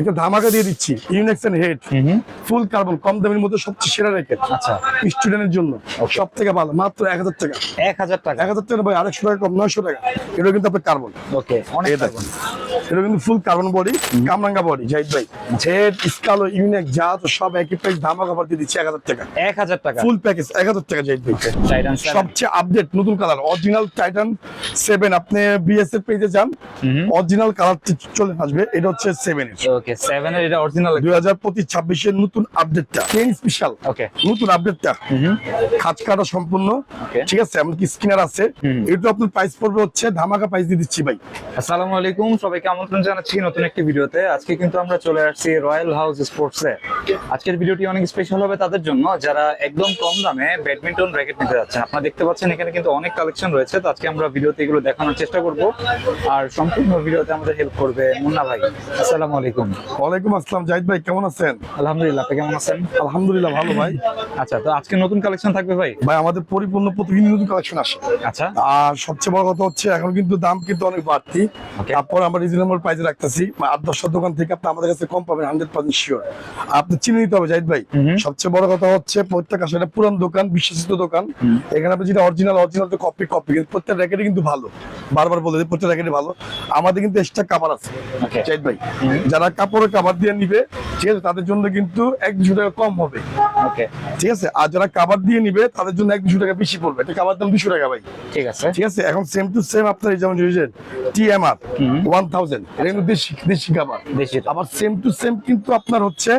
একটা ধামাকা দিয়ে দিচ্ছি Yonex and Head full carbon কম দামের মধ্যে সবচেয়ে সেরা র্যাকেট আচ্ছা। স্টুডেন্টের জন্য। সব থেকে ভালো মাত্র এক হাজার টাকা। এক হাজার টাকা। এক হাজার টাকা ভাই আড়াইশো টাকা কম নয়শো টাকা। এটা কিন্তু আপনার কার্বন ওকে অনেক এটা কিন্তু ফুল কার্বন বডি কামরাঙ্গা বডি জাহিদ ভাই। হেড স্কালো ইউনেক যা তো সব একই প্রাইস ধামাকা অফার দিয়ে দিচ্ছি এক হাজার টাকা। এক হাজার টাকা। ফুল প্যাকেজ এক হাজার টাকা জাহিদ ভাই। টাইটান সবচেয়ে আপডেট নতুন কালার অরিজিনাল টাইটান সেভেন আপনি বিএসএফ পেজে যান অরিজিনাল কালার চলে আসবে এটা হচ্ছে সেভেন এর। ওকে সেভেন এর এটা অরিজিনাল দুই হাজার পঁচিশ নতুন আপডেটটা স্পেশাল ওকে নতুন আপডেটটা খাঁচ কাটা সম্পূর্ণ। ঠিক আছে এমনকি স্কিনার আছে। এটা আপনার প্রাইস পড়বে হচ্ছে ধামাকা প্রাইস দিয়ে দিচ্ছি ভাই। আসসালামু আলাইকুম সবাইকে আমন্ত্রণ জানাচ্ছি নতুন একটি ভিডিওতে। আজকে কিন্তু আমরা চলে আসছি রয়্যাল হাউস স্পোর্টস আজকের ভিডিওটি অনেক স্পেশাল হবে তাদের জন্য। যারা একদম কম দামে ব্যাডমিন্টন র্যাকেট নিতে যাচ্ছেন আপনারা দেখতে পাচ্ছেন এখানে কিন্তু অনেক কালেকশন রয়েছে। তো আজকে আমরা ভিডিওতে এগুলো দেখানোর চেষ্টা করব। আর সম্পূর্ণ ভিডিওতে আমাদের হেল্প করবে মুন্না ভাই। আসসালামু আলাইকুম। ওয়ালাইকুম আসসালাম জাহিদ ভাই কেমন আছেন? আলহামদুলিল্লাহ আপনি কেমন আছেন? আলহামদুলিল্লাহ ভালো ভাই। আচ্ছা তো আজকে নতুন কালেকশন থাকবে ভাই? ভাই আমাদের পরিপূর্ণ প্রতিদিন নতুন কালেকশন আসে। আচ্ছা। আর সবচেয়ে বড় কথা হচ্ছে এখন কিন্তু দাম কিন্তু অনেক বাড়তি। তারপর আমরা রিজনেবল প্রাইসে রাখতেছি। আট দশটা দোকান থেকে আপনি আমাদের কাছে কম পাবেন হান্ড্রেড পার্সেন্ট শিওর আপনি চিনে নিতে হবে জাহিদ ভাই। সবচেয়ে বড় কথা হচ্ছে প্রত্যেক আসলে পুরান দোকান বিশ্বাসিত দোকান। এখানে আপনি যেটা অরিজিনাল অরিজিনাল তো কপি কপি কিন্তু প্রত্যেক র্যাকেটে কিন্তু ভালো। বারবার বলে প্রত্যেক র্যাকেটে ভালো। আমাদের কিন্তু এক্সট্রা কাভার আছে জাহিদ ভাই। যারা কাপড়ের কাভার দিয়ে নিবে। ঠিক আছে তাদের জন্য কিন্তু এক দুশো টাকা কম হবে। ওকে। ঠিক আছে আর যারা কাভার দিয়ে নিবে তাদের জন্য এক দুশো টাকা বেশি পড়বে। এটা কাভার দাম দুশো টাকা ভাই। ঠিক আছে। ঠিক আছে এখন সেম টু সেম আপনার এই যেমন টিএমআর ওয়ান থাউজেন্ড এটা কিন্তু দেশি দেশি দেশি আবার সেম টু সেম কিন্তু আপনার হচ্ছে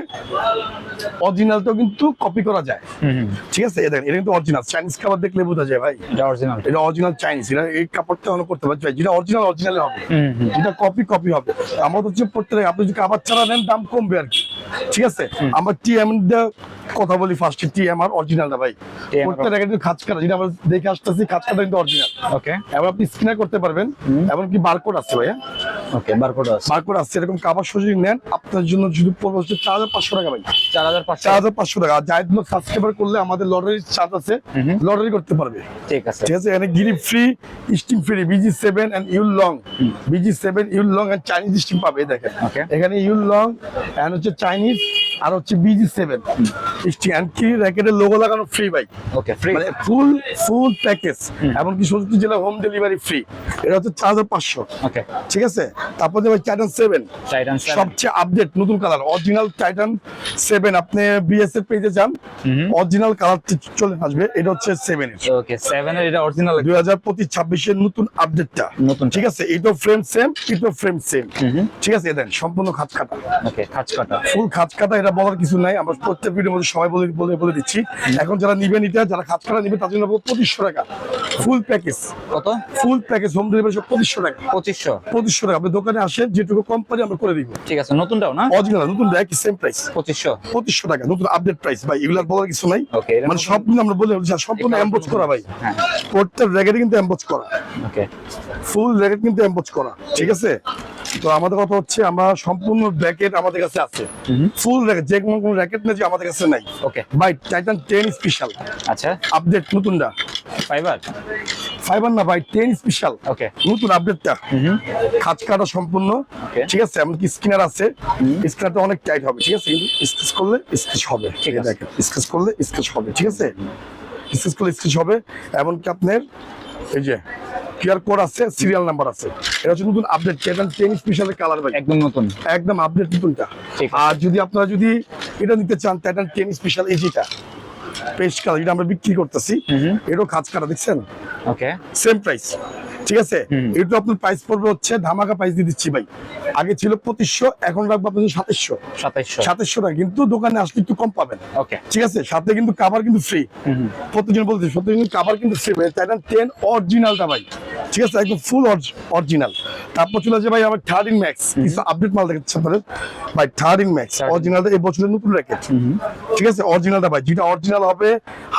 অরিজিনালটাও কিন্তু কপি করা যায়। ঠিক আছে এটা এটা কিন্তু অরিজিনাল চাইনিজ খাবার দেখলে বোঝা যায় ভাই। এটা অরিজিনাল এটা অরিজিনাল চাইনিজ এটা এই কাপড়টা অনেক করতে ভাই যেটা অরিজিনাল অরিজিনাল হবে। যেটা কপি কপি হবে। আমার হচ্ছে প্রত্যেক আপনি যদি কাবার চালানের দাম কমবে আর কি। ঠিক আছে? আমরা টিএম কথা বলি ফার্স্টে টিএমআর অরিজিনালটা ভাই। TMR প্রত্যেক র্যাকেটের খাঁচ কাটা যেটা আমরা দেখে আসতেছি খাঁচ কাটা কিন্তু অরিজিনাল ওকে এবার আপনি স্ক্যানার করতে পারবেন এমনকি বারকোড আছে ভাইয়া। ওকে বারকোড আছে। বারকোড আছে এরকম কাবার সহযোগী নেন আপনার জন্য শুধু পড়বে হচ্ছে চার হাজার পাঁচশো টাকা ভাই। চার হাজার চার হাজার পাঁচশো টাকা। আর জায়দ লোক সাবস্ক্রাইবার করলে আমাদের লটারি চার্জ আছে লটারি করতে পারবে। ঠিক আছে। ঠিক আছে? এখানে গিরি free steam free BG seven and ইউল লং বিজি সেভেন ইউল লং এন্ড চাইনিজ স্টিম পাবে দেখেন. এখানে ইউল লং এন্ড হচ্ছে চাইনিজ Chinese. আর হচ্ছে বিজি সেভেন স্টিম কি র্যাকেটের লোগো লাগানো ফ্রি ভাই। ওকে ফ্রি মানে ফুল ফুল প্যাকেজ এমনকি সত্যি জেলা হোম ডেলিভারি ফ্রি এটা হচ্ছে চার হাজার পাঁচশো। ওকে ঠিক আছে? তারপর যে ভাই টাইটান সেভেন টাইটান সবচেয়ে আপডেট নতুন কালার অরিজিনাল টাইটান সেভেন আপনি বিএস এর পেজে যান। অরিজিনাল কালারটি চলে আসবে। এটা হচ্ছে সেভেন এর। ওকে সেভেন এর এটা অরিজিনাল দুই হাজার পঁচিশ ছাব্বিশের নতুন আপডেটটা নতুন। ঠিক আছে? এটাও ফ্রেম সেম এটাও ফ্রেম সেম ঠিক আছে দেন সম্পূর্ণ খাঁচ কাটা। ওকে কাটা। ফুল কাটা এটা বলার কিছু নাই। আমরা প্রত্যেক ভিডিওর মধ্যে সবাই বলে বলে বলে দিচ্ছি। এখন যারা নিবেন এটা যারা খাঁচ কাটা নিবে তাদের জন্য পঁচিশশো টাকা। ফুল প্যাকেজ কত? ফুল প্যাকেজ হোম ডেলিভারি সব পঁচিশশো টাকা। পঁচিশশো? পঁচিশশো টাকা। আপনি দোকানে আসেন যেটুকু কোম্পানি আমরা করে দিব। ঠিক আছে নতুনটাও না? অরিজিনাল নতুন একই সেম প্রাইস পঁচিশশো? পঁচিশশো টাকা নতুন আপডেট প্রাইস ভাই এগুলার বলার কিছু নাই। মানে কিন্তু আমরা বলে সম্পূর্ণ এম্বোজ করা ভাই। হ্যাঁ। প্রত্যেক র্যাকেটে কিন্তু এম্বোজ করা। ওকে ফুল র্যাকেট কিন্তু এম্বোজ করা। ঠিক আছে? তো আমাদের কথা হচ্ছে আমরা সম্পূর্ণ র্যাকেট আমাদের কাছে আছে। ফুল র্যাকেট যে কোনো কোনো র্যাকেট না যে আমাদের কাছে নাই। ওকে ভাই টাইটান টেন স্পেশাল আচ্ছা। আপডেট নতুনটা। ফাইবার ফাইবার না ভাই টেন স্পেশাল ওকে নতুন আপডেটটা খাঁচ কাটা সম্পূর্ণ। ঠিক আছে এমনকি স্কিনার আছে। স্কিনারটা অনেক টাইট হবে ঠিক আছে? স্কেচ করলে স্কেচ হবে। ঠিক আছে। স্কেচ করলে স্কেচ হবে ঠিক আছে? স্কেচ করলে স্কেচ হবে। এমনকি আপনার এই যে কিউআর কোড আছে সিরিয়াল নাম্বার আছে। এটা হচ্ছে নতুন আপডেট এটা টেন স্পেশালের কালার ভাই। একদম নতুন। একদম আপডেট নতুনটা আর যদি আপনারা যদি এটা নিতে চান এটা টেন স্পেশাল এজিটা পেস্ট কালার যেটা আমরা বিক্রি করতেছি এটাও কাজ কাটা দেখছেন? ওকে সেম প্রাইস ঠিক আছে? এটা আপনার প্রাইস পড়বে হচ্ছে ধামাকা প্রাইস দিয়ে দিচ্ছি ভাই। আগে ছিল পঁচিশশো এখন রাখব আপনার সাতাইশশো সাতাইশশো সাতাইশশো টাকা কিন্তু দোকানে আসলে একটু কম পাবেন। ঠিক আছে? সাথে কিন্তু কাভার কিন্তু ফ্রি প্রতিদিন বলতে প্রতিদিন কাভার কিন্তু ফ্রি ভাই। টাইটান টেন অরিজিনালটা ভাই। ঠিক আছে? একদম ফুল অরিজিনাল তারপর চলে আসে ভাই আমার থার্ড ইন ম্যাক্স কিছু আপডেট মাল দেখাচ্ছে আপনাদের? ভাই থার্ড ইন ম্যাক্স অরিজিনালটা এই বছরের নতুন র্যাকেট ঠিক আছে? অরিজিনালটা ভাই যেটা অরিজিনাল হবে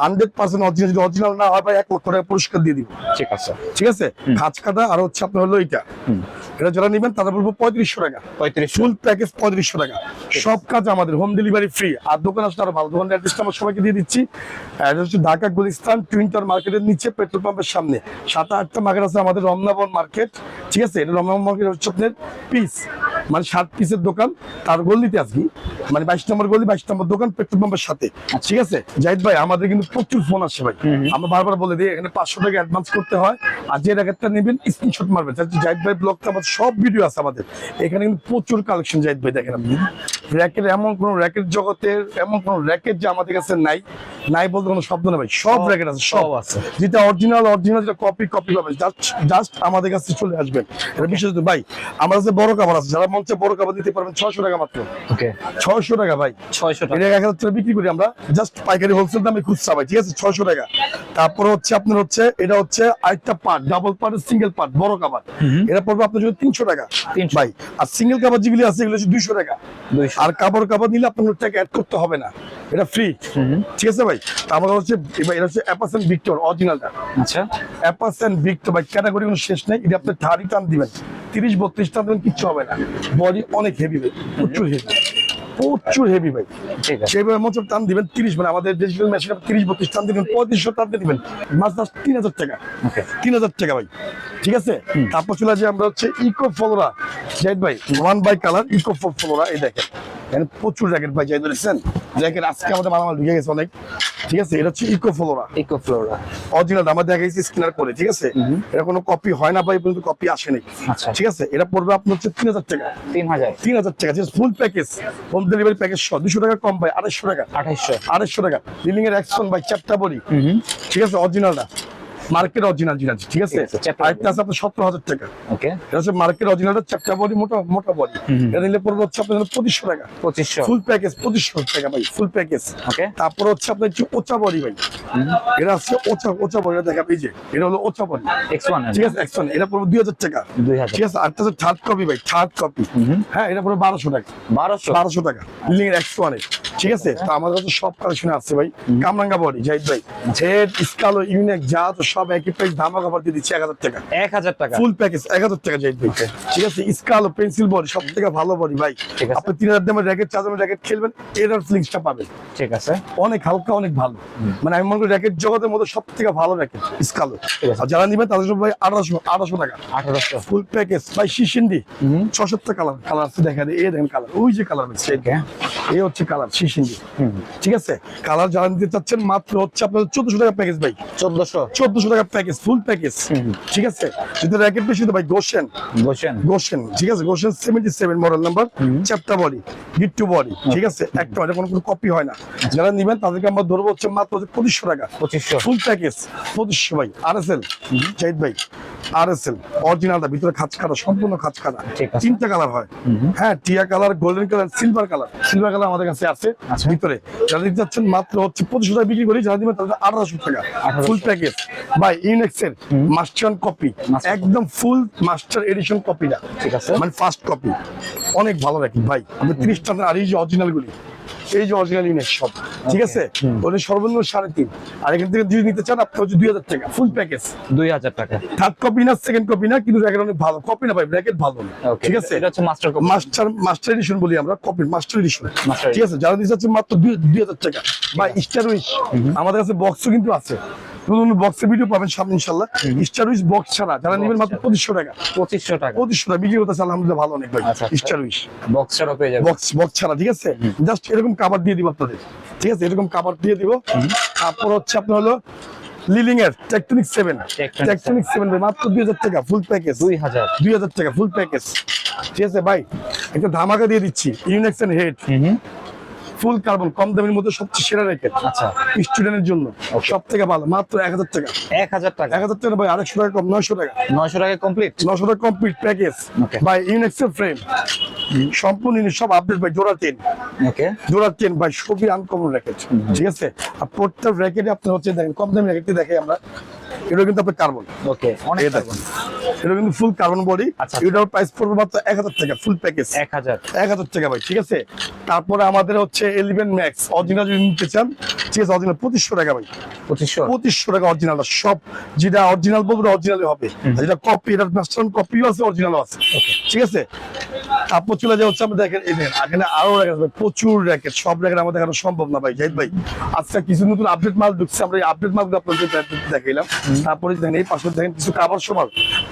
হান্ড্রেড পার্সেন্ট অরিজিনাল যদি অরিজিনাল না হয় ভাই এক লক্ষ টাকা পুরস্কার দিয়ে দিব। ঠিক আছে। ঠিক আছে? খাঁচ কাটা আর হচ্ছে আপনার হলো এটা এটা যারা নেবেন তারা বলব পঁয়ত্রিশশো টাকা। পঁয়ত্রিশ ফুল প্যাকেজ পঁয়ত্রিশশো টাকা। সব কাজ আমাদের হোম ডেলিভারি ফ্রি আর দোকান আসলে আরও ভালো। দোকান অ্যাড্রেসটা আমরা সবাইকে দিয়ে দিচ্ছি। অ্যাড্রেস হচ্ছে ঢাকা গুলিস্তান টুইন্টার মার্কেটের নিচে পেট্রোল পাম্পের সামনে। সাত আটটা মার্কেট আছে আমাদের রমনাবন মার্কেট ঠিক আছে? এটা রমনাবন মার্কেট হচ্ছে আপনার পিস মানে ষাট পিসের দোকান। তার গলিতে আজকে। মানে বাইশ নম্বর গলি বাইশ নম্বর দোকান পেট্রোল পাম্পের সাথে। ঠিক আছে? জাহিদ ভাই আমাদের কিন্তু প্রচুর ফোন আসছে ভাই। আমরা বারবার বলে দিই এখানে পাঁচশো টাকা অ্যাডভান্স করতে হয়। আর যে র্যাকেটটা নেবেন স্ক্রিনশট মারবেন। জাহিদ ভাই ব্লগটা আমাদের সব ভিডিও আছে আমাদের। এখানে কিন্তু প্রচুর কালেকশন জাহিদ ভাই দেখেন আপনি। র্যাকেট এমন কোন র্যাকেট জগতের এমন কোন র্যাকেট যে আমাদের কাছে নাই। নাই বলতে কোনো শব্দ না ভাই। সব র্যাকেট আছে সব। আছে। যেটা অরিজিনাল অরিজিনাল যেটা কপি কপি পাবেন জাস্ট জাস্ট আমাদের কাছে চলে আসবেন এটা বিশেষত ভাই আমার কাছে বড় কাবার আছে। যারা মঞ্চে বড় কাবার দিতে পারবেন ছয়শো টাকা মাত্র। ওকে ছয়শো টাকা ভাই। ছয়শো টাকা। এক হাজার বিক্রি করি আমরা। জাস্ট পাইকারি হোলসেল দামে খুচরা ভাই ঠিক আছে? ছয়শো টাকা। তারপরে হচ্ছে আপনার হচ্ছে এটা হচ্ছে আরেকটা part double part single part বড় কাবার এটা পড়বে আপনার জন্য তিনশো টাকা। ভাই আর সিঙ্গেল কাবার যেগুলি আছে এগুলো হচ্ছে দুইশো টাকা। আর কাপড় কাপড় নিলে আপনার টাকা অ্যাড করতে হবে না। এটা ফ্রি ঠিক আছে ভাই? হচ্ছে এটা হচ্ছে অ্যাপাসেন ভিক্টর অরিজিনালটা আচ্ছা। অ্যাপাসেন ভিক্টর ভাই ক্যাটাগরি কোনো শেষ নেই। এটা আপনি থার্টি টান দিবেন। তিরিশ বত্রিশ টান দিবেন কিচ্ছু হবে না। বডি অনেক হেভি প্রচুর হেভি প্রচুর হেভি ভাই সেইভাবে মতো টান দিবেন তিরিশ মানে আমাদের ডিজিটাল মেশিন তিরিশ বত্রিশ টান দিবেন পঁয়ত্রিশশো টান দিয়ে দিবেন। মাস দাস তিন হাজার টাকা। তিন হাজার টাকা ভাই ঠিক আছে? তারপর চলে আসি আমরা হচ্ছে ইকো ফলোরা জাহিদ ভাই one by colour eco flora এই দেখেন। প্রচুর র্যাকেট ভাই জাহিদ বলেছেন জ্যাকেট আজকে আমাদের মালামাল ঢুকে গেছে অনেক। ঠিক আছে? এটা হচ্ছে ইকোফ্লোরা ইকো ফ্লোরা অরিজিনাল আমার দেখা গেছে স্ক্যানার করে ঠিক আছে? এটা কোনো কপি হয় না ভাই কিন্তু কপি আসেনি। ঠিক আছে? এটা পড়বে আপনার হচ্ছে তিন হাজার টাকা। তিন হাজার। তিন হাজার টাকা full package home delivery package সহ। দুশো টাকা কম ভাই আড়াইশো টাকা। আঠাইশশো আড়াইশো টাকা। লিলিং এর অ্যাকশন ভাই চারটা বলি ঠিক আছে? অরিজিনালটা মার্কেট অরিজিনাল যেটা আছে, ঠিক আছে? আরেকটা আছে আপনার সতেরো হাজার টাকা। ওকে। এটা হচ্ছে মার্কেট অরিজিনালটা বডি মোটা মোটা বডি এটা নিলে পড়বে হচ্ছে আপনার পঁচিশশো টাকা। পঁচিশশো। ফুল প্যাকেজ পঁচিশশো টাকা ভাই ফুল প্যাকেজ ওকে। তারপর হচ্ছে আপনার হচ্ছে ওচা বডি ভাই। এটা হচ্ছে ওচা ওচা বডি দেখা এই যে এটা হলো ওচা বডি এক্স ওয়ান ঠিক আছে একশন এটা পড়বে দুই হাজার টাকা। দুই হাজার। ঠিক আছে আরেকটা হচ্ছে থার্ড কপি ভাই থার্ড কপি হ্যাঁ এটা পড়বে বারোশো টাকা। বারোশো। বারোশো টাকা। লিং এর একশো ওয়ানের ঠিক আছে তো আমাদের কাছে সব কালেকশন আছে ভাই। কামরাঙ্গা বডি জাহিদ ভাই। জেড স্কালো ইউনিক যা তো সব একই প্রাইস ধামা কাপড় দিয়ে দিচ্ছি এক হাজার টাকা। এক হাজার টাকা। ফুল প্যাকেজ এক হাজার টাকা জাহিদ ভাই ঠিক আছে? স্কালো পেন্সিল বডি সব থেকে ভালো বডি ভাই। আপনি তিন হাজার দামের র্যাকেট চার দামের র্যাকেট খেলবেন এটার ফিলিংসটা পাবেন। ঠিক আছে। অনেক হালকা অনেক ভালো। মানে আমি মনে করি র্যাকেট জগতের মধ্যে সব থেকে ভালো র্যাকেট স্কালো। আছে। আর যারা নিবেন তাদের জন্য ভাই আঠারোশো আঠারোশো টাকা। আঠারোশো। ফুল প্যাকেজ ভাই শিশিন্দি ছশোটা কালার কালার আছে দেখা যায়। এই দেখেন কালার ওই যে কালার ওকে এই হচ্ছে কালার ঠিক আছে? কালার যারা নিতে চাচ্ছেন মাত্র হচ্ছে চোদ্দশো টাকা প্যাকেজ ভাই। চোদ্দশো। চোদ্দশো টাকা প্যাকেজ ফুল প্যাকেজ ঠিক আছে? যদি র্যাকেট বেশি ভাই গোশেন বসেন গোশেন ঠিক আছে? Gosen seventy seven model number body গিট টু বডি ঠিক আছে? একটা এটা কোনো কোনো কপি হয় না। যারা নিবেন তাদেরকে আমরা ধরবো হচ্ছে মাত্র পঁচিশশো টাকা। পঁচিশশো। ফুল প্যাকেজ পঁচিশশো ভাই। আর এস এল জাহিদ ভাই আর এস এল অরিজিনালটা ভিতরে খাঁচ কাটা সম্পূর্ণ খাঁচ কাটা তিনটা কালার হয়। হ্যাঁ টিয়া colour golden colour silver colour. Silver colour আমাদের কাছে আছে। আচ্ছা। ভিতরে। যারা নিতে যাচ্ছেন মাত্র হচ্ছে পঁচিশশো টাকা বিক্রি করি যারা দিবেন তাদের আঠারোশো টাকা। ফুল প্যাকেজ ভাই ইউনেক্সের মাস্টার কপি একদম ফুল মাস্টার এডিশন কপিটা ঠিক আছে। মানে ফার্স্ট কপি অনেক ভালো রাখি ভাই। আমি ত্রিশ টাকা আর এই যে অরিজিনাল গুলি। এই যে অরিজিনাল ইউনিক সব ঠিক আছে? ওটা সর্বনিম্ন সাড়ে তিন। আর এখান থেকে যদি নিতে চান আপনি হচ্ছে দুই হাজার টাকা ফুল প্যাকেজ দুই হাজার টাকা। থার্ড কপি না সেকেন্ড কপি না কিন্তু র্যাকেট অনেক ভালো। কপি না ভাই র্যাকেট ভালো ঠিক আছে? এটা হচ্ছে master copy master master edition বলি আমরা কপি মাস্টার এডিশন ঠিক আছে? যারা দিতে চাচ্ছে মাত্র দুই দুই হাজার টাকা। বা স্টার উইশ আমাদের কাছে বক্সও কিন্তু আছে। নতুন বক্সের ভিডিও পাবেন সামনে ইনশাল্লাহ স্টার উইশ বক্স ছাড়া। যারা নেবেন মাত্র পঁচিশশো টাকা। পঁচিশশো টাকা। পঁচিশশো টাকা বিক্রি করতেছে আলহামদুলিল্লাহ ভালো অনেক ভাই। স্টার উইশ বক্স ছাড়াও পেয়ে যাবে বক্স বক্স ছাড়া ঠিক আছে? জাস্ট এরকম কাভার দিয়ে দিব আপনাদের। ঠিক আছে? এরকম কাভার দিয়ে দিব। তারপর হচ্ছে আপনার হলো লিলিং এর টেকটনিক সেভেন টেকটনিক সেভেন মাত্র দুই হাজার টাকা ফুল প্যাকেজ দুই হাজার। দুই হাজার টাকা ফুল প্যাকেজ ঠিক আছে ভাই? একটা ধামাকা দিয়ে দিচ্ছি। Yonex and Head full carbon কম দামের মধ্যে সবচেয়ে সেরা র্যাকেট আচ্ছা। স্টুডেন্টের জন্য। সব থেকে ভালো মাত্র এক হাজার টাকা। এক হাজার টাকা। এক হাজার টাকা ভাই আড়াইশো টাকা কম নয়শো টাকা। নয়শো টাকা কমপ্লিট নশো টাকা কমপ্লিট প্যাকেজ. ভাই ইউনেক্সের ফ্রেম সম্পূর্ণ সব আপডেট ভাই জোড়া টেন ওকে জোড়া টেন ভাই খুবই আনকমন র্যাকেট ঠিক আছে? আর প্রত্যেক র্যাকেটে আপনার হচ্ছে দেখেন কম দামি র্যাকেটে দেখে আমরা এটা কিন্তু আপনার কার্বন ওকে অনেক দেখুন। এটা কিন্তু ফুল কার্বন বডি আচ্ছা। এটার প্রাইস পড়বে মাত্র এক হাজার টাকা ফুল প্যাকেজ এক হাজার। এক হাজার টাকা ভাই ঠিক আছে? তারপরে আমাদের হচ্ছে এলিভেন ম্যাক্স অরিজিনাল যদি নিতে চান ঠিক আছে অরিজিনাল পঁচিশশো টাকা ভাই। পঁচিশশো? পঁচিশশো টাকা অরিজিনালটা সব যেটা অরিজিনাল বলব অরিজিনালই হবে। যেটা কপি এটার মাস্টার কপিও আছে অরিজিনালও আছে। ঠিক আছে? তারপর চলে যাওয়া হচ্ছে আমরা দেখেন এই দেখেন এখানে আরও র্যাকেট আছে প্রচুর র্যাকেট সব র্যাকেট আমাদের দেখানো সম্ভব না ভাই জাহিদ ভাই। আজকে কিছু নতুন আপডেট মাল ঢুকছে আমরা এই আপডেট মালগুলো আপনাদের দেখাইলাম। তারপরে দেখেন এই পাশে দেখেন কিছু কাবার সমাল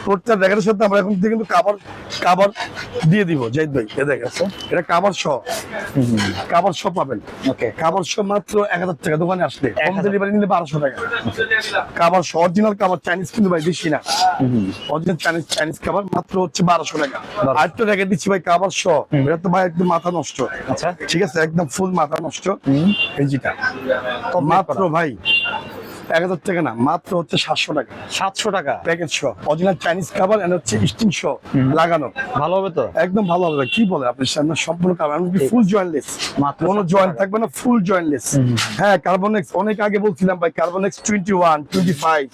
প্রত্যেক র্যাকেটের সাথে আমরা এখন কিন্তু কাবার কাবার দিয়ে দিব জাহিদ ভাই এ দেখেন এটা কাবার সহ কাবার সহ পাবেন। ওকে কাবার সহ মাত্র এক হাজার টাকা দোকানে আসলে হোম 1000 ডেলিভারি নিলে বারোশো টাকা। কাবার সহ অরিজিনাল কাবার চাইনিজ কিন্তু ভাই বেশি না। অরিজিনাল চাইনিজ চাইনিজ কাবার মাত্র হচ্ছে বারোশো টাকা। আর তো রেখে দিচ্ছি ভাই কাবার সহ এটা তো ভাই একদম মাথা নষ্ট। আচ্ছা। ঠিক আছে? একদম ফুল মাথা নষ্ট। এই যেটা। Complete মাত্র ভাই। এক হাজার টাকা না মাত্র হচ্ছে সাতশো টাকা। সাতশো টাকা? প্যাকেট সহ। অরিজিনাল চাইনিজ খাবার এন্ড হচ্ছে স্টিং সহ লাগানো। ভালো হবে তো? একদম ভালো হবে। কি বলে আপনি? সামনে সম্পূর্ণ কারণ ফুল জয়েন্টলেস মাত্র কোনো জয়েন্ট থাকবে না ফুল জয়েন্টলেস হ্যাঁ কার্বনেক্স অনেক আগে বলছিলাম ভাই Carbonex twenty one twenty five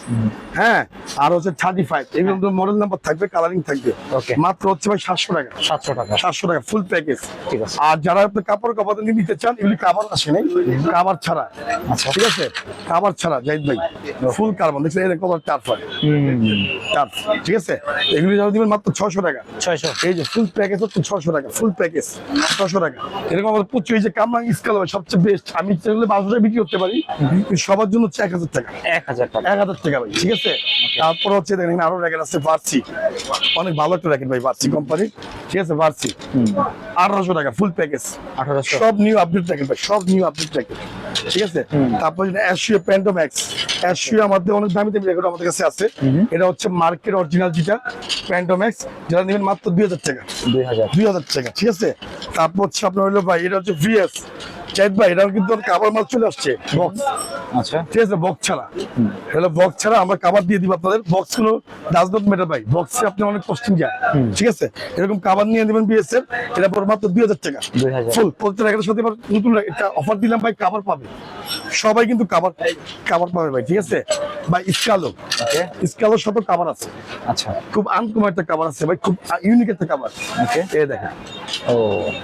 হ্যাঁ আর হচ্ছে থার্টি ফাইভ এগুলো মডেল নাম্বার থাকবে কালারিং থাকবে. মাত্র হচ্ছে ভাই সাতশো টাকা। সাতশো টাকা। সাতশো টাকা ফুল প্যাকেজ ঠিক আছে। আর যারা আপনি কাপড় কাপড় নিতে চান এগুলি কাপড় আসে নাই। কাবার ছাড়া। আচ্ছা। ঠিক আছে? কাবার ছাড়া। জাহিদ ভাই ফুল কার্বন দেখছেন কত টার্ফ হয়। টার্ফ ঠিক আছে? এগুলি দিবেন মাত্র ছশো টাকা। ছয়শো। এই যে ফুল প্যাকেজ হচ্ছে ছশো টাকা ফুল প্যাকেজ ছশো টাকা। এরকম আমার প্রচুর এই যে কামরাং স্কেল হবে সবচেয়ে বেস্ট আমি চাইলে বারোশো টাকা বিক্রি করতে পারি সবার জন্য হচ্ছে এক হাজার টাকা। এক হাজার টাকা। এক হাজার টাকা ভাই ঠিক আছে? তারপর হচ্ছে দেখেন আরও র্যাকেট আছে ভার্সি অনেক ভালো একটা র্যাকেট ভাই ভার্সি কোম্পানি ঠিক আছে ভার্সি আঠারোশো টাকা ফুল প্যাকেজ আঠারোশো। সব নিউ আপডেট র্যাকেট ভাই সব নিউ আপডেট র্যাকেট ঠিক আছে? তারপর অ্যাশিও প্যান্টোম্যাক্স অ্যাশিও আমাদের অনেক দামি দামি র্যাকেট আমাদের কাছে আছে। এটা হচ্ছে মার্কেট অরিজিনাল যেটা প্যান্টোম্যাক্স যেটা নেবেন মাত্র দুই হাজার টাকা। দুই হাজার। দুই হাজার টাকা ঠিক আছে? তারপর হচ্ছে আপনার হলো ভাই এটা হচ্ছে ভিএস চাইদ ভাই এটা কিন্তু কাবার মাল চলে আসছে বক্স আচ্ছা। ঠিক আছে বক্স ছাড়া। হলো বক্স ছাড়া আমরা কাবার দিয়ে দিব আপনাদের। বক্সগুলো ডাজ নট ম্যাটার ভাই। বক্সে আপনি অনেক কস্টিং যায়। ঠিক আছে? এরকম কাবার নিয়ে নেবেন বিএসএফ এটা পর মাত্র দুই হাজার টাকা। ফুল প্রত্যেক একটা সাথে নতুন একটা অফার দিলাম ভাই কাবার পাবে। সবাই কিন্তু কাবার কাবার পাবে ভাই। ঠিক আছে? ভাই স্কালো। ওকে সাথে কাবার আছে। আচ্ছা। খুব আনকমন একটা কাবার আছে ভাই। খুব ইউনিক একটা কাবার ওকে এ দেখেন। ও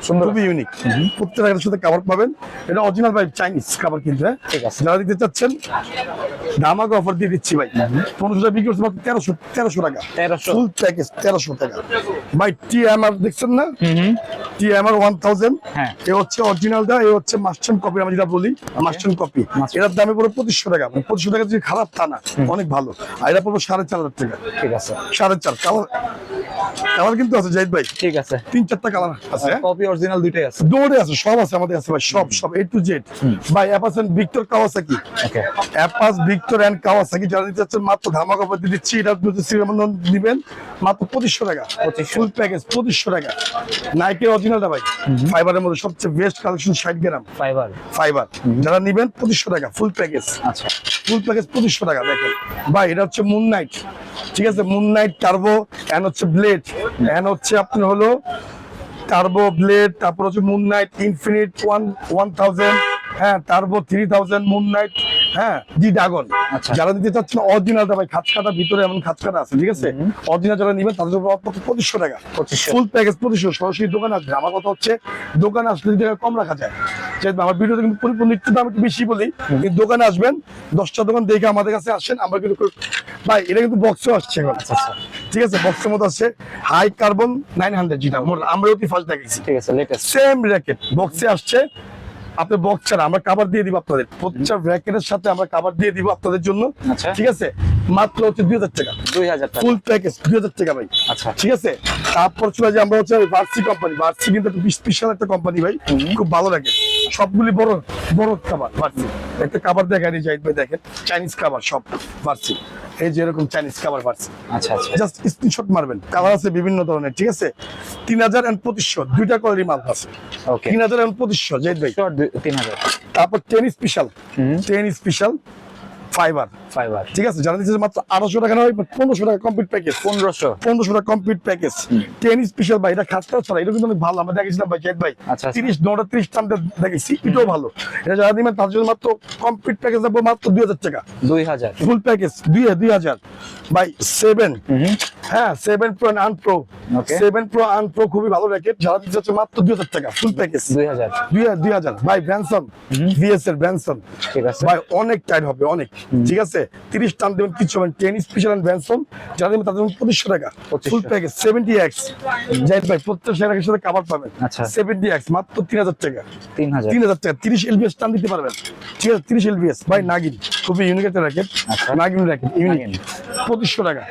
সুন্দর। খুবই ইউনিক প্রত্যেক একটা সাথে কাবার পাবেন। এটা অরিজিনাল ভাই চাইনিজ কাবার কিন্তু হ্যাঁ? ঠিক আছে। দিতে চাচ্ছেন? দামাকে অফার দিয়ে দিচ্ছি ভাই। পনেরোশো টাকা বিক্রি করছে মাত্র তেরোশো তেরোশো টাকা। 1300 ফুল প্যাকেজ তেরোশো টাকা। ভাই টি এম আর দেখছেন না টি ওয়ান থাউজেন্ড হ্যাঁ। এ হচ্ছে অরিজিনালটা এ হচ্ছে কপি আমরা যেটা বলি কপি এটার দামে পঁচিশশো টাকা। মানে পঁচিশশো টাকা যদি খারাপ তা না। অনেক ভালো। আর এটা পড়বে সাড়ে চার হাজার টাকা। ঠিক আছে। সাড়ে চার। কালার কালার কিন্তু আছে জাহিদ ভাই। ঠিক আছে। তিন চারটা কালার আছে। হ্যাঁ? কপি অরিজিনাল দুইটাই আছে। দৌড়ে আছে সব আছে আমাদের আছে ভাই সব সব এ টু জেড ভাই Apacs and Victor Kawasaki Apacs Victor and Kawasaki যারা নিতে চাচ্ছেন মাত্র ধামাকা অফার দিচ্ছি। এটা শ্রীরামন্দন দিবেন মাত্র পঁচিশশো টাকা। 2500 ফুল প্যাকেজ পঁচিশশো টাকা। নাইকের অরিজিনালটা ভাই ফাইবারের মধ্যে সবচেয়ে বেস্ট কালেকশন ষাট গ্রাম ফাইবার ফাইবার যারা নিবেন পঁচিশশো টাকা ফুল প্যাকেজ আচ্ছা। ফুল প্যাকেজ পঁচিশশো টাকা দেখেন। ভাই এটা হচ্ছে মুন নাইট ঠিক আছে? মুন নাইট টার্বো হচ্ছে ব্লেড হচ্ছে আপনার হলো টার্বো ব্লেড তারপর হচ্ছে moon night infinite one one thousand হ্যাঁ turbo three thousand moon night হ্যাঁ জি ড্রাগন আচ্ছা। যারা দিতে চাচ্ছেন অরিজিনালটা ভাই খাঁচ কাটা ভিতরে এমন খাঁচ কাটা আছে ঠিক আছে? অরিজিনাল যারা নিবেন তাদের জন্য মাত্র পঁচিশশো টাকা। ফুল প্যাকেজ পঁচিশশো সরাসরি দোকানে আসবে। আমার কথা হচ্ছে দোকানে আসলে যদি কম রাখা যায়। আমার ভিডিওতে কিন্তু পরিপূর্ণ একটু দাম একটু বেশি বলি দোকানে আসবেন দশটা দোকান দেখে আমাদের কাছে আসেন আমরা কিন্তু ভাই এটা কিন্তু বক্সও আসছে এখন। আচ্ছা আচ্ছা। ঠিক আছে বক্সের মধ্যে আসছে হাই কার্বন নাইন হান্ড্রেড যেটা ফার্স্ট দেখেছি ঠিক আছে সেম র্যাকেট বক্সে আসছে আপনি বক্স ছাড়া আমরা কাভার দিয়ে দিব আপনাদের। প্রত্যেকটা র্যাকেটের সাথে আমরা কাভার দিয়ে দিব আপনাদের জন্য। আচ্ছা। ঠিক আছে? মাত্র হচ্ছে দুই হাজার টাকা। দুই হাজার ফুল প্যাকেজ দুই হাজার টাকা ভাই। আচ্ছা। ঠিক আছে? তারপর চলে যে আমরা হচ্ছে ভার্সি কোম্পানি ভার্সি কিন্তু একটা স্পেশাল একটা কোম্পানি ভাই। খুব ভালো লাগে সবগুলি বড় বড় খাবার ভার্সি একটা খাবার দেখা নিয়ে যাই ভাই দেখেন। চাইনিজ খাবার সব ভার্সি এই যে এরকম চাইনিজ খাবার পাচ্ছি আচ্ছা আচ্ছা। জাস্ট স্ক্রিনশট মারবেন। কালার আছে বিভিন্ন ধরনের ঠিক আছে? তিন হাজার এন্ড পঁচিশশো দুইটা কোয়ালিটি মাল আছে। ওকে তিন হাজার এন্ড পঁচিশশো জাহিদ ভাই। তিন হাজার। তারপর ten special ten special fibre fibre ঠিক আছে যারা দিচ্ছে মাত্র আঠারোশো টাকা নয় পনেরোশো টাকা কমপ্লিট প্যাকেজ পনেরোশো। পনেরোশো টাকা কমপ্লিট প্যাকেজ টেন স্পেশাল ভাই এটা খাতটা ছাড়া এটা কিন্তু অনেক ভালো। আমরা দেখেছিলাম ভাই জেদ ভাই। আচ্ছা, আচ্ছা। তিরিশ নটা তিরিশ টানতে দেখেছি এটাও ভালো। এটা যারা দিবেন তার জন্য মাত্র কমপ্লিট প্যাকেজ দেবো মাত্র দুই হাজার টাকা। দুই হাজার। ফুল প্যাকেজ দুই দুই হাজার। বাই সেভেন হ্যাঁ সেভেন প্রো আন প্রো সেভেন প্রো আন প্রো খুবই ভালো র্যাকেট যারা দিতে হচ্ছে মাত্র দুই হাজার টাকা ফুল প্যাকেজ দুই হাজার। দুই হাজার ভাই ব্র্যানসন এর ব্র্যানসন ঠিক আছে। ভাই অনেক টাইট হবে অনেক। ঠিক আছে? তিরিশ টান দেবেন কিছু হবে টেন স্পেশাল অ্যান্ড ব্র্যানসন যারা দেবেন তাদের পঁচিশশো টাকা। Full package seventy X Zahid ভাই প্রত্যেক টাকার সাথে কাভার পাবেন। আচ্ছা। সেভেন্টি এক্স মাত্র তিন হাজার টাকা। তিন হাজার। তিন হাজার টাকা তিরিশ এলবিএস টান দিতে পারবেন। ঠিক আছে তিরিশ এলবিএস ভাই নাগিন খুবই ইউনিক একটা র্যাকেট আচ্ছা। নাগিন র্যাকেট ইউনিক। পঁচিশশো টাকা।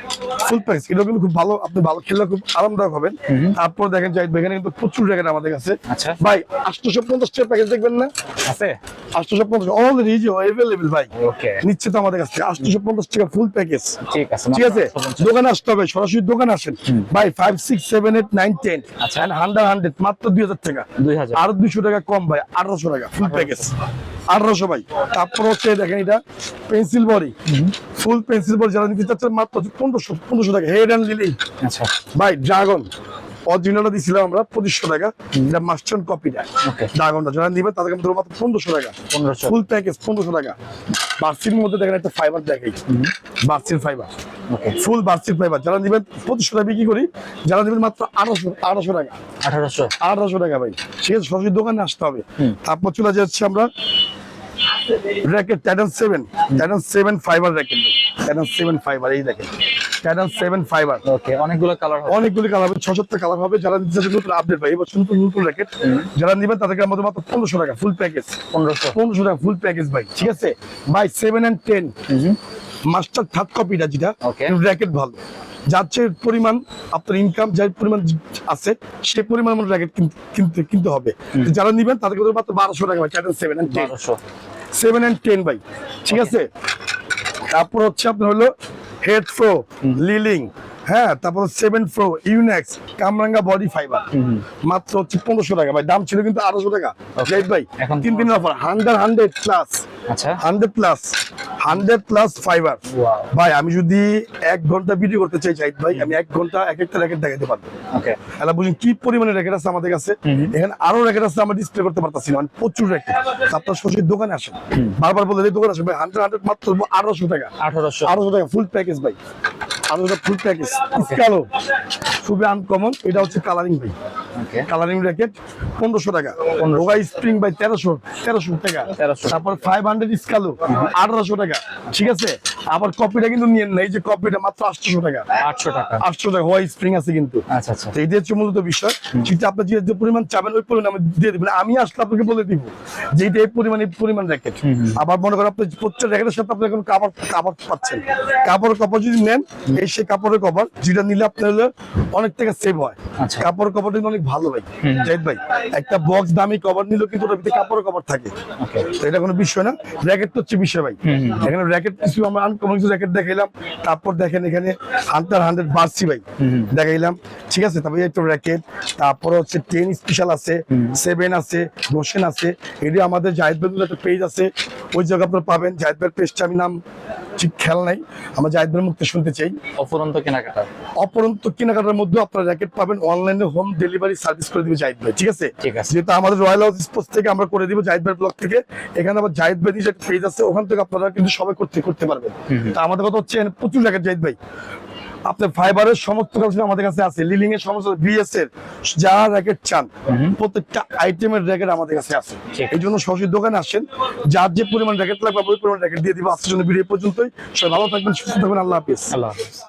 ফুল প্যাকেজ এটা কিন্তু খুব ভালো আপনি ভালো খেললে খুব আরামদায়ক হবেন। তারপর দেখেন ভাই এখানে কিন্তু প্রচুর র্যাকেট আমাদের কাছে। আচ্ছা। ভাই আটশোশো পঞ্চাশ টাকা প্যাকেজ দেখবেন না? আছে? আটশোশো পঞ্চাশ অলরেডি অ্যাভেলেবেল ভাই। নিচ্ছে তো আমাদের কাছে। আটশোশো পঞ্চাশ টাকা ফুল প্যাকেজ ঠিক আছে ঠিক আছে? দোকানে আসতে হবে সরাসরি দোকানে আসেন। ভাই five six seven eight nine ten. Hundred hundred মাত্র দুই হাজার টাকা। দুই হাজার। আরও দুইশো টাকা কম ভাই আঠারোশো টাকা ফুল প্যাকেজ আঠারোশো ভাই। তারপর হচ্ছে দেখেন এটা pencil body. Full pencil body যারা নিতে চাচ্ছেন মাত্র পনেরোশো পনেরোশো টাকা। হেড অ্যান্ড লিলি আচ্ছা। ভাই ড্রাগন অরিজিনালটা দিছিলাম আমরা পঁচিশশো টাকা। এটা মাস্টার কপিটা ড্রাগনটা যারা নিবে তাদেরকে দেবো মাত্র পনেরোশো টাকা। পনেরোশো। ফুল প্যাকেজ পনেরোশো টাকা। বার্সির মধ্যে দেখেন একটা ফাইবার দেখাই। বার্সির ফাইবার ওকে ফুল বার্সির ফাইবার যারা নিবেন পঁচিশশো টাকা বিক্রি করি যারা নিবেন মাত্র আঠারোশো আঠারোশো টাকা। আঠারোশো। আঠারোশো টাকা ভাই। ঠিক আছে সরাসরি দোকানে আসতে হবে। তারপর চলে যাচ্ছে আমরা racket seven seven fibre racket seven fibre এই দেখেন। সেভেন ফাইবার ওকে অনেকগুলো কালার হবে। অনেকগুলি কালার হবে ছ সাতটা কালার হবে। যারা নিতে নতুন আপডেট নতুন নতুন র্যাকেট যারা নিবেন তাদেরকে আমাদের মাত্র পনেরোশো টাকা ফুল প্যাকেজ পনেরোশো। পনেরোশো টাকা ফুল প্যাকেজ ভাই ঠিক আছে? ভাই seven and ten master third কপিটা যেটা র্যাকেট ভালো। যার চেয়ে পরিমাণ আপনার ইনকাম যার পরিমাণ আছে সে পরিমাণ র্যাকেট কিনতে কিনতে হবে। যারা নিবেন তাদেরকে মাত্র বারোশো টাকা সেভেন বারোশো। সেভেন অ্যান্ড টেন বাই ঠিক আছে? তারপর হচ্ছে আপনার হলো হেড ফ্রো লিলিং হ্যাঁ তারপর সেভেন প্রো ইউনেক্স কামরাঙ্গা বডি ফাইবার মাত্র হচ্ছে পনেরোশো টাকা। ভাই দাম ছিল কিন্তু আঠারোশো টাকা। জাহিদ ভাই তিন দিনের offer hundred hundred plus hundred plus hundred plus fibre ভাই আমি যদি এক ঘণ্টা ভিডিও করতে চাই জাহিদ ভাই আমি এক ঘণ্টা এক একটা র্যাকেট দেখাতে পারব। এলা বুঝুন কি পরিমাণে র্যাকেট আছে আমাদের কাছে। এখানে আরও র্যাকেট আছে আমরা ডিসপ্লে করতে পারতাছি মানে প্রচুর র্যাকেট আপনার সরাসরি দোকানে আসেন। বারবার বলে দোকানে আসেন ভাই হান্ড্রেড হান্ড্রেড মাত্র আঠারোশো টাকা। আঠারোশো। আঠারোশো টাকা ফুল প্যাকেজ ভাই। আঠারোশো ফুল প্যাকেজ কালো খুবই আনকমন এটা হচ্ছে কালারিং ভাই কালারিং র্যাকেট পনেরোশো টাকা। ওগা স্প্রিং বাই তেরোশো তেরোশো টাকা। 1300 তারপর ফাইভ হান্ড্রেড স্কালো আঠারোশো টাকা। ঠিক আছে? আবার কপিটা কিন্তু নিয়ে না এই যে কপিটা মাত্র আটশোশো টাকা। আটশো টাকা। আটশো টাকা হোয়াই স্প্রিং আছে কিন্তু। আচ্ছা আচ্ছা। হচ্ছে মূলত বিষয়। যেটা আপনি যে যে পরিমাণ চাবেন ওই পরিমাণ আমি দিয়ে দিবেন আমি আসলে আপনাকে বলে দিব যে এটা এই পরিমাণ এই পরিমাণ র্যাকেট আবার মনে করেন আপনি প্রত্যেক র্যাকেটের সাথে আপনি এখন কাপড় কাপড় পাচ্ছেন। কাপড় কাপড় যদি নেন এই সে কাপড়ের কভার যেটা নিলে আপনার হলে অনেক টাকা সেভ হয়। আচ্ছা। কাপড় কভার কিন্তু অনেক ভালো ভাই। জাহিদ ভাই একটা বক্স দামি কভার নিলেও কিন্তু ওটার ভিতরে কাপড় কভার থাকে। তো এটা কোনো বিষয় না র্যাকেট তো হচ্ছে বিষয় ভাই। এখানে র্যাকেট কিছু আমরা আনকমন কিছু র্যাকেট দেখাইলাম তারপর দেখেন এখানে হান্টার হান্ড্রেড বার্সি ভাই। দেখাইলাম ঠিক আছে? তারপরে একটা র্যাকেট তারপর হচ্ছে টেন স্পেশাল আছে সেভেন আছে রোশন আছে। এটি আমাদের জাহিদ ভাইয়ের একটা পেজ আছে ওই জায়গা আপনারা পাবেন। জাহিদ ভাইয়ের পেজটা আমি নাম ঠিক খেয়াল নাই। আমরা জাহিদুল মুক্তি শুনতে চাই। অপরন্ত কেনাকাটা। অপরন্ত কেনাকাটার মধ্যে আপনারা র্যাকেট পাবেন অনলাইনে হোম ডেলিভারি সার্ভিস করে দিবে জাহিদ ভাই ঠিক আছে? ঠিক আছে। যেহেতু আমাদের রয়্যাল হাউস স্পোর্টস থেকে আমরা করে দিব জাহিদ ভাই ব্লগ থেকে। এখানে আবার জাহিদ ভাই যে পেজ আছে ওখান থেকে আপনারা কিন্তু সবাই করতে করতে পারবেন। তা আমাদের কথা হচ্ছে প্রচুর র্যাকেট জাহিদ ভাই। আপনার ফাইবারের সমস্ত কালেকশন আমাদের কাছে আছে। লিলিং এর সমস্ত বিএস এর যা র্যাকেট চান প্রত্যেকটা আইটেমের র্যাকেট আমাদের কাছে আছে। এই জন্য সরাসরি দোকানে আসেন। যার যে পরিমাণ র্যাকেট লাগবে ওই পরিমাণ র্যাকেট দিয়ে দিব। আজকের জন্য ভিডিও পর্যন্তই। সবাই ভালো থাকবেন সুস্থ থাকবেন। আল্লাহ হাফিজ। আল্লাহ হাফিজ।